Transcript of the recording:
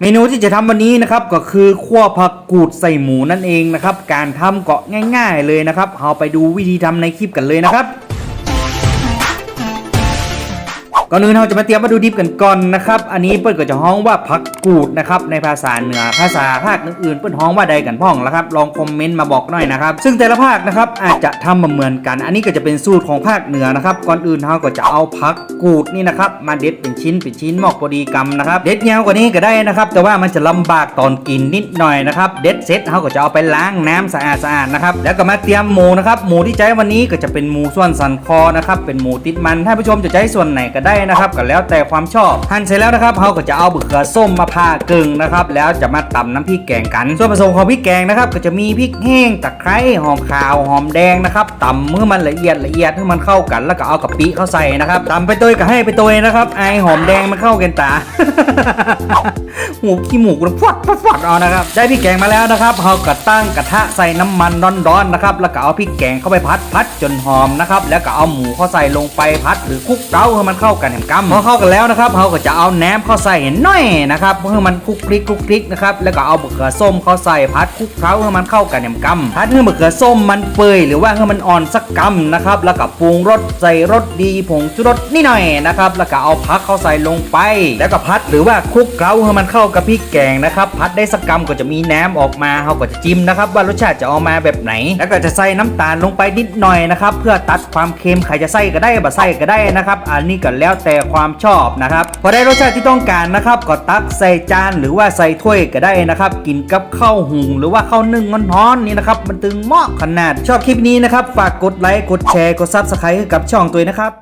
เมนูที่จะทำวันนี้นะครับก็คือขั่วผักกูดใส่หมูนั่นเองนะครับ การทำก็ง่าย ๆเลยนะครับเราไปดูวิธีทำในคลิปกันเลยนะครับ ก่อนอื่นเราจะมาเตรียมวัตถุดิบกันก่อนนะครับ อันนี้เปิ้ลก็จะฮ้องว่าผักกูดนะครับในภาษาเหนือภาษาภาคอื่นๆเปิ้ลฮ้องว่าใดกันพ่องแล้วครับลองคอมเมนต์มาบอกหน่อยนะครับซึ่งแต่ละภาคนะครับอาจจะทำมาเหมือนกัน อันนี้ก็จะเป็นสูตรของภาคเหนือนะครับก่อนอื่นเราก็จะเอาผักกูดนี่นะครับมาเด็ดเป็นชิ้นเป็นชิ้นหมอกพอดีกำนะครับเด็ดเงาวกว่านี้ก็ได้นะครับแต่ว่ามันจะลำบากตอนกินนิดหน่อยนะครับเด็ดเสร็จเราก็จะเอาไปล้างน้ำสะอาดๆนะครับแล้วก็มาเตรียมหมูนะครับหมูที่ใช้วันนี้ก็จะเป็นหมูส่วนสันคอนะครับเป็นหมูติดมันถ้าผู้ชมจะใช้ส่วนไหนก็ได้นะครับก็แล้วแต่ความชอบ หั่นเสร็จแล้วนะครับเราก็จะเอาบะเขือส้มมาผ่ากึ่งนะครับแล้วจะมาตำน้ำพริกแกงกัน ส่วนผสมของพริกแกงนะครับก็จะมีพริกแห้งตะไคร้หอมขาวหอมแดงนะครับตำให้มันละเอียดละเอียดให้มันเข้ากัน แล้วก็เอากะปิเข้าใส่นะครับตำไปตัวก็ให้ไปตัวนะครับไอหอมแดงมันเข้ากันตาหูขี้หมูกมันฟอดฟอดเอานะครับ ได้พริกแกงมาแล้วนะครับเราก็ตั้งกระทะใส่น้ำมันร้อนๆนะครับแล้วก็เอาพริกแกงเข้าไปพัดพัดจนหอมนะครับแล้วก็เอาหมูเข้าใส่ลงไปพัดหรือคลุกเคล้าให้มันเข้ากันแหมกำพอเข้ากันแล้วนะครับเราก็จะเอาแหนมเข้าใส่หน่อยนะครับเพื่อมันคลุกคลิกคลุกคลิกนะครับแล้วก็เอาบะเขือส้มเข้าใส่พัดคลุกเคล้าให้มันเข้ากันแหมกำพัดให้บะเขือส้มมันเปื่อยหรือว่าให้มันอ่อนสักกำนะครับแล้วก็ปรุงรสใส่รสดีผงชูรสนิดหน่อยนะครับแล้วก็เอาพักเข้าใส่ลงไป แล้วก็พัดหรือว่าคลุกเคล้าให้มันเข้ากับพริกแกงนะครับพัดได้สักกำก็จะมีแหน้ำออกมาเราก็จะจิ้มนะครับว่ารสชาติจะออกมาแบบไหน แล้วก็จะใส่น้ำตาลลงไปนิดหน่อยนะครับเพื่อตัดความเค็มใครจะใส่ก็ได้บ่ใส่ก็ได้นะครับ อันนี้ก็แล้วแต่ความชอบนะครับพอได้รสชาติที่ต้องการนะครับก็ตักใส่จานหรือว่าใส่ถ้วยก็ได้นะครับ กินกับข้าวหุงหรือว่าข้าวนึ่งน้อนๆนี่นะครับมันตึงเหมาะขนาดชอบคลิปนี้นะครับ ฝากกดไลค์กดแชร์กดซับสไครต์ให้กับช่องตัวเองนะครับ